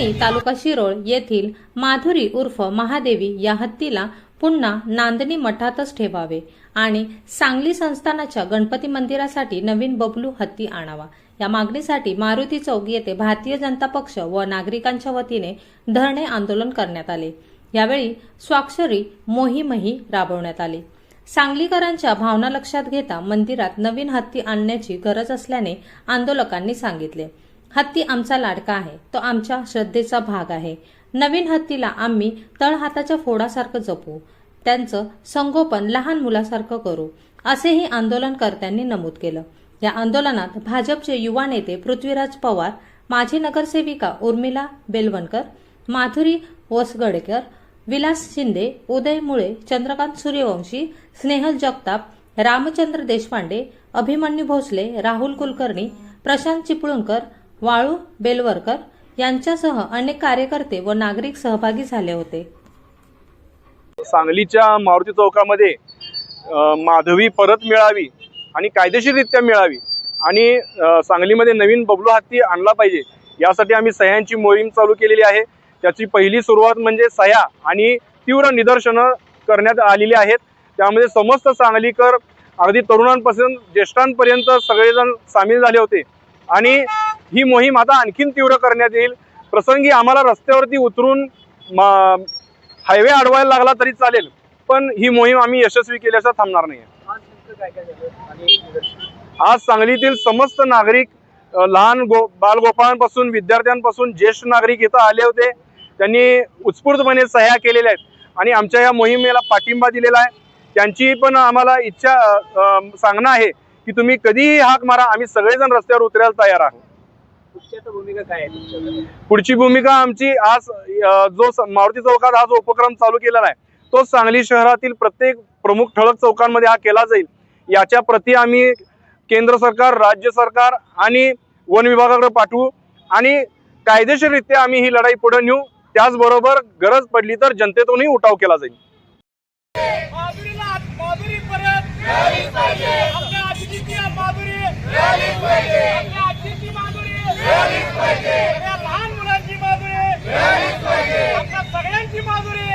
नांदणी तालुका शिरोळ येथील माधुरी उर्फ महादेवी या हत्तीला पुन्हा नांदणी मठातच ठेवावे आणि सांगली संस्थानाच्या गणपती मंदिरासाठी नवीन बबलू हत्ती आणावा. या मागणीसाठी मारुती चौक येथे भारतीय जनता पक्ष व नागरिकांच्या वतीने धरणे आंदोलन करण्यात आले. यावेळी स्वाक्षरी मोहीमही राबवण्यात आली. सांगलीकरांच्या भावना लक्षात घेता मंदिरात नवीन हत्ती आणण्याची गरज असल्याने आंदोलकांनी सांगितले. हत्ती आमचा लाडका आहे तो आमच्या श्रद्धेचा भाग आहे. नवीन हत्तीला आम्ही तळहाताच्या फोडासारखं जपू त्यांचं संगोपन लहान मुलासारखं करू असेही आंदोलनकर्त्यांनी नमूद केलं. या आंदोलनात भाजपचे युवा नेते पृथ्वीराज पवार माजी नगरसेविका उर्मिला बेलवणकर माधुरी वसगडेकर विलास शिंदे उदय मुळे चंद्रकांत सूर्यवंशी स्नेहल जगताप रामचंद्र देशपांडे अभिमन्यू भोसले राहुल कुलकर्णी प्रशांत चिपळूणकर वाळू बेलवरकर यांच्यासह अनेक कार्यकर्ते व नागरिक सहभागी झाले होते. सांगलीच्या मारुती चौकामध्ये माधवी परत मिळावी आणि कायदेशीररित्या मिळावी आणि सांगलीमध्ये नवीन बबलू हत्ती आणला पाहिजे यासाठी आम्ही सह्यांची मोहीम चालू केलेली आहे. त्याची पहिली सुरुवात म्हणजे सह्या आणि तीव्र निदर्शनं करण्यात आलेली आहेत. त्यामध्ये समस्त सांगलीकर अगदी तरुणांपासून ज्येष्ठांपर्यंत सगळेजण सामील झाले होते आणि ही मोहीम आता आणखीन तीव्र करण्यात येईल. प्रसंगी आम्हाला रस्त्यावरती उतरून हायवे अडवायला लागला तरी चालेल पण ही मोहीम आम्ही यशस्वी केल्याचं थांबणार नाही आज सांगलीतील समस्त नागरिक लहान गो बालगोपाळांपासून विद्यार्थ्यांपासून ज्येष्ठ नागरिक इथं आले होते. त्यांनी उत्स्फूर्तपणे सह्या केलेल्या आहेत आणि आमच्या या मोहिमेला पाठिंबा दिलेला आहे. त्यांची पण आम्हाला इच्छा सांगणं आहे की तुम्ही कधीही हाक मारा आम्ही सगळेजण रस्त्यावर उतरायला तयार आहोत भूमिका काय आहे तुमच्याकडे? पुढची भूमिका आमची आज जो मारुती चौकात हा जो उपक्रम चालू केलेला आहे तो सांगली शहरातील प्रत्येक प्रमुख ठळक चौकांमध्ये हा केला जाईल. याच्या प्रती आम्ही केंद्र सरकार राज्य सरकार आणि वन विभागाकडे पाठवू आणि कायदेशीररित्या आम्ही ही लढाई पुढे नेऊ. त्याचबरोबर गरज पडली तर जनतेतूनही उठाव केला जाईल. पाहिजे. लहान मुलांची माधुरी सगळ्यांची माधुरी